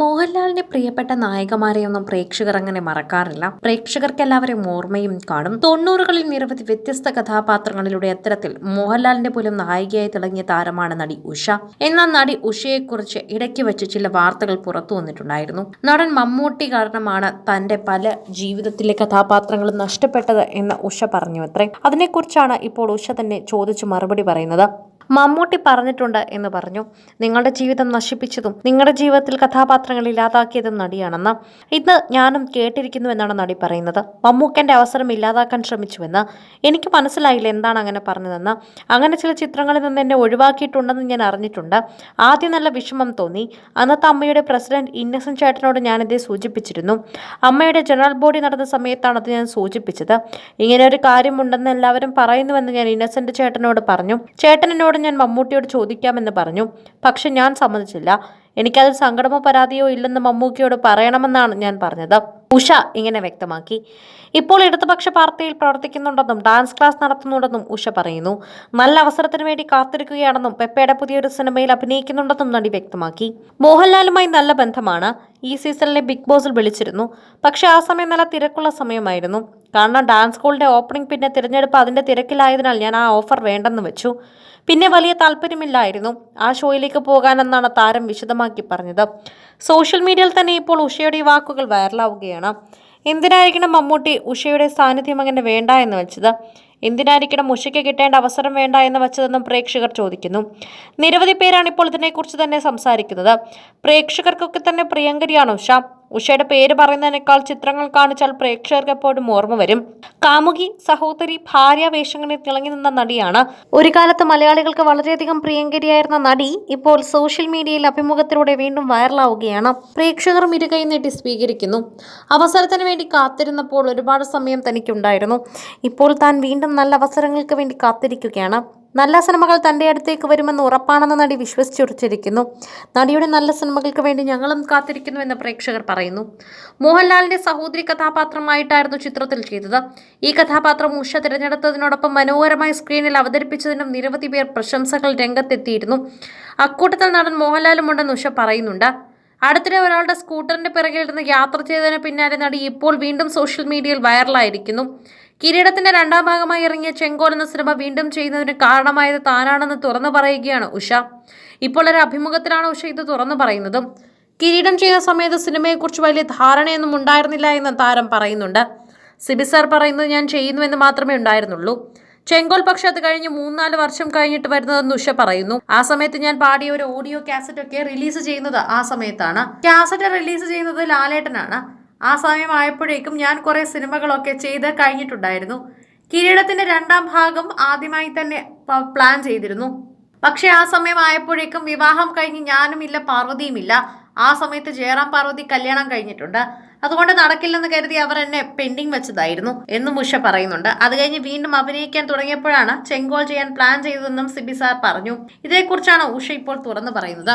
മോഹൻലാലിന്റെ പ്രിയപ്പെട്ട നായകമാരെയൊന്നും പ്രേക്ഷകർ അങ്ങനെ മറക്കാറില്ല. പ്രേക്ഷകർക്ക് എല്ലാവരെയും ഓർമ്മയും കാണും. തൊണ്ണൂറുകളിൽ നിരവധി വ്യത്യസ്ത കഥാപാത്രങ്ങളിലൂടെ അത്തരത്തിൽ മോഹൻലാലിന്റെ പോലും നായികയായി തിളങ്ങിയ താരമാണ് നടി ഉഷ. എന്നാൽ നടി ഉഷയെക്കുറിച്ച് ഇടയ്ക്ക് വെച്ച് ചില വാർത്തകൾ പുറത്തു വന്നിട്ടുണ്ടായിരുന്നു. നടൻ മമ്മൂട്ടി കാരണമാണ് തന്റെ പല ജീവിതത്തിലെ കഥാപാത്രങ്ങളും നഷ്ടപ്പെട്ടത് എന്ന് ഉഷ പറഞ്ഞു അത്രേ അതിനെക്കുറിച്ചാണ് ഇപ്പോൾ ഉഷ തന്നെ ചോദിച്ചു മറുപടി പറയുന്നത്. മമ്മൂട്ടി പറഞ്ഞിട്ടുണ്ട് എന്ന് പറഞ്ഞു. നിങ്ങളുടെ ജീവിതം നശിപ്പിച്ചതും നിങ്ങളുടെ ജീവിതത്തിൽ കഥാപാത്രങ്ങൾ ഇല്ലാതാക്കിയതും നടിയാണെന്ന്. ഇന്ന് ഞാനും കേട്ടിരിക്കുന്നു എന്നാണ് നടി പറയുന്നത്. മമ്മൂക്കന്റെ അവസരം ഇല്ലാതാക്കാൻ ശ്രമിച്ചുവെന്ന്. എനിക്ക് മനസ്സിലായില്ല എന്താണ് അങ്ങനെ പറഞ്ഞതെന്ന്. അങ്ങനെ ചില ചിത്രങ്ങളിൽ നിന്ന് എന്നെ ഒഴിവാക്കിയിട്ടുണ്ടെന്ന് ഞാൻ അറിഞ്ഞിട്ടുണ്ട്. ആദ്യം നല്ല വിഷമം തോന്നി. അന്നത്തെ അമ്മയുടെ പ്രസിഡന്റ് ഇന്നസെന്റ് ചേട്ടനോട് ഞാനിതേ സൂചിപ്പിച്ചിരുന്നു. അമ്മയുടെ ജനറൽ ബോഡി നടന്ന സമയത്താണ് അത് ഞാൻ സൂചിപ്പിച്ചത്. ഇങ്ങനെ ഒരു കാര്യമുണ്ടെന്ന് എല്ലാവരും പറയുന്നുവെന്ന് ഞാൻ ഇന്നസെന്റ് ചേട്ടനോട് പറഞ്ഞു. ചേട്ടൻ എന്നോട് ഞാൻ മമ്മൂട്ടിയോട് ചോദിക്കാമെന്ന് പറഞ്ഞു. പക്ഷെ ഞാൻ സമ്മതിച്ചില്ല. എനിക്കതിൽ സങ്കടമോ പരാതിയോ ഇല്ലെന്ന് മമ്മൂക്കിയോട് പറയണമെന്നാണ് ഞാൻ പറഞ്ഞത്. ഉഷ ഇങ്ങനെ വ്യക്തമാക്കി. ഇപ്പോൾ ഇടതുപക്ഷ പാർട്ടിയിൽ പ്രവർത്തിക്കുന്നുണ്ടെന്നും ഡാൻസ് ക്ലാസ് നടത്തുന്നുണ്ടെന്നും ഉഷ പറയുന്നു. നല്ല അവസരത്തിന് വേണ്ടി കാത്തിരിക്കുകയാണെന്നും പെപ്പയുടെ പുതിയൊരു സിനിമയിൽ അഭിനയിക്കുന്നുണ്ടെന്നും നടി വ്യക്തമാക്കി. മോഹൻലാലുമായി നല്ല ബന്ധമാണ്. ഈ സീസണിലെ ബിഗ് ബോസിൽ വിളിച്ചിരുന്നു. പക്ഷേ ആ സമയം നല്ല തിരക്കുള്ള സമയമായിരുന്നു. കാരണം ഡാൻസ് സ്കൂളിന്റെ ഓപ്പണിംഗ് പിന്നെ തിരഞ്ഞെടുപ്പ് അതിന്റെ തിരക്കിലായതിനാൽ ഞാൻ ആ ഓഫർ വേണ്ടെന്ന് വെച്ചു. പിന്നെ വലിയ താല്പര്യമില്ലായിരുന്നു. ആ ഷോയിലേക്ക് പോകാനെന്നാണ് താരം വിശദമാക്കി പറഞ്ഞത്. സോഷ്യൽ മീഡിയയിൽ തന്നെ ഇപ്പോൾ ഉഷയുടെ ഈ വാക്കുകൾ വൈറലാവുകയാണ് എന്തിനായിരിക്കണം മമ്മൂട്ടി ഉഷയുടെ സാന്നിധ്യം അങ്ങനെ വേണ്ട എന്ന് വെച്ചത്? എന്തിനായിരിക്കണം ഉഷയ്ക്ക് കിട്ടേണ്ട അവസരം വേണ്ട എന്ന് വെച്ചതെന്നും പ്രേക്ഷകർ ചോദിക്കുന്നു. നിരവധി പേരാണ് ഇപ്പോൾ ഇതിനെക്കുറിച്ച് തന്നെ സംസാരിക്കുന്നത്. പ്രേക്ഷകർക്കൊക്കെ തന്നെ പ്രിയങ്കരിയാണ് ഉഷ. ഉഷയുടെ പേര് പറയുന്നതിനേക്കാൾ ചിത്രങ്ങൾ കാണിച്ചാൽ പ്രേക്ഷകർക്ക് എപ്പോഴും ഓർമ്മ വരും. കാമുകി സഹോദരി ഭാര്യ വേഷങ്ങളിൽ തിളങ്ങി നിന്ന നടിയാണ്. ഒരു കാലത്ത് മലയാളികൾക്ക് വളരെയധികം പ്രിയങ്കരിയായിരുന്ന നടി ഇപ്പോൾ സോഷ്യൽ മീഡിയയിൽ അഭിമുഖത്തിലൂടെ വീണ്ടും വൈറലാവുകയാണ്. പ്രേക്ഷകർ ഇരുകൈ നീട്ടി സ്വീകരിക്കുന്നു. അവസരത്തിന് വേണ്ടി കാത്തിരുന്നപ്പോൾ ഒരുപാട് സമയം തനിക്കുണ്ടായിരുന്നു. ഇപ്പോൾ താൻ വീണ്ടും നല്ല അവസരങ്ങൾക്ക് വേണ്ടി കാത്തിരിക്കുകയാണ്. നല്ല സിനിമകൾ തന്റെ അടുത്തേക്ക് വരുമെന്ന് ഉറപ്പാണെന്ന് നടി വിശ്വസിച്ചുറച്ചിരിക്കുന്നു. നടിയുടെ നല്ല സിനിമകൾക്ക് വേണ്ടി ഞങ്ങളും കാത്തിരിക്കുന്നു എന്ന് പ്രേക്ഷകർ പറയുന്നു. മോഹൻലാലിന്റെ സഹോദരി കഥാപാത്രമായിട്ടായിരുന്നു ചിത്രത്തിൽ ചെയ്തത്. ഈ കഥാപാത്രം ഉഷ തിരഞ്ഞെടുത്തതിനോടൊപ്പം മനോഹരമായി സ്ക്രീനിൽ അവതരിപ്പിച്ചതിനും നിരവധി പേർ പ്രശംസകൾ രംഗത്തെത്തിയിരുന്നു. അക്കൂട്ടത്തിൽ നടൻ മോഹൻലാലും ഉണ്ടെന്ന് ഉഷ പറയുന്നുണ്ട്. അടുത്തിടെ ഒരാളുടെ സ്കൂട്ടറിന്റെ പിറകിൽ ഇരുന്ന് യാത്ര ചെയ്തതിന് പിന്നാലെ നടി ഇപ്പോൾ വീണ്ടും സോഷ്യൽ മീഡിയയിൽ വൈറലായിരിക്കുന്നു. കിരീടത്തിന്റെ രണ്ടാം ഭാഗമായി ഇറങ്ങിയ ചെങ്കോൽ എന്ന സിനിമ വീണ്ടും ചെയ്യുന്നതിന് കാരണമായത് താനാണെന്ന് തുറന്നു പറയുകയാണ് ഉഷ. ഇപ്പോൾ ഒരു അഭിമുഖത്തിലാണ് ഉഷ ഇത് തുറന്നു പറയുന്നത്. കിരീടം ചെയ്ത സമയത്ത് സിനിമയെക്കുറിച്ച് വലിയ ധാരണയൊന്നും ഉണ്ടായിരുന്നില്ല എന്ന് താരം പറയുന്നുണ്ട്. സിബി സാർ പറയുന്നത് ഞാൻ ചെയ്യുന്നുവെന്ന് മാത്രമേ ഉണ്ടായിരുന്നുള്ളൂ. ചെങ്കോൽ പക്ഷെ അത് കഴിഞ്ഞ് മൂന്നാൽ വർഷം കഴിഞ്ഞിട്ട് വരുന്നതെന്ന് ഉഷ പറയുന്നു. ആ സമയത്ത് ഞാൻ പാടിയ ഒരു ഓഡിയോ കാസറ്റ് ഒക്കെ റിലീസ് ചെയ്യുന്നത് ആ സമയത്താണ്. കാസറ്റ് റിലീസ് ചെയ്യുന്നത് ലാലേട്ടനാണ്. ആ സമയമായപ്പോഴേക്കും ഞാൻ കുറേ സിനിമകളൊക്കെ ചെയ്ത് കഴിഞ്ഞിട്ടുണ്ടായിരുന്നു. കിരീടത്തിന്റെ രണ്ടാം ഭാഗം ആദ്യമായി തന്നെ പ്ലാൻ ചെയ്തിരുന്നു. പക്ഷെ ആ സമയമായപ്പോഴേക്കും വിവാഹം കഴിഞ്ഞ് ഞാനും ഇല്ല പാർവതിയും ഇല്ല ആ സമയത്ത് ജയറാം പാർവതി കല്യാണം കഴിഞ്ഞിട്ടുണ്ട്. അതുകൊണ്ട് നടക്കില്ലെന്ന് കരുതി അവർ എന്നെ പെൻഡിങ് വെച്ചതായിരുന്നു എന്നും ഉഷ പറയുന്നുണ്ട്. അത് കഴിഞ്ഞ് വീണ്ടും അഭിനയിക്കാൻ തുടങ്ങിയപ്പോഴാണ് ചെങ്കോൾ ചെയ്യാൻ പ്ലാൻ ചെയ്തതെന്നും സിബി സാർ പറഞ്ഞു. ഇതേക്കുറിച്ചാണ് ഉഷ ഇപ്പോൾ തുറന്നു പറയുന്നത്.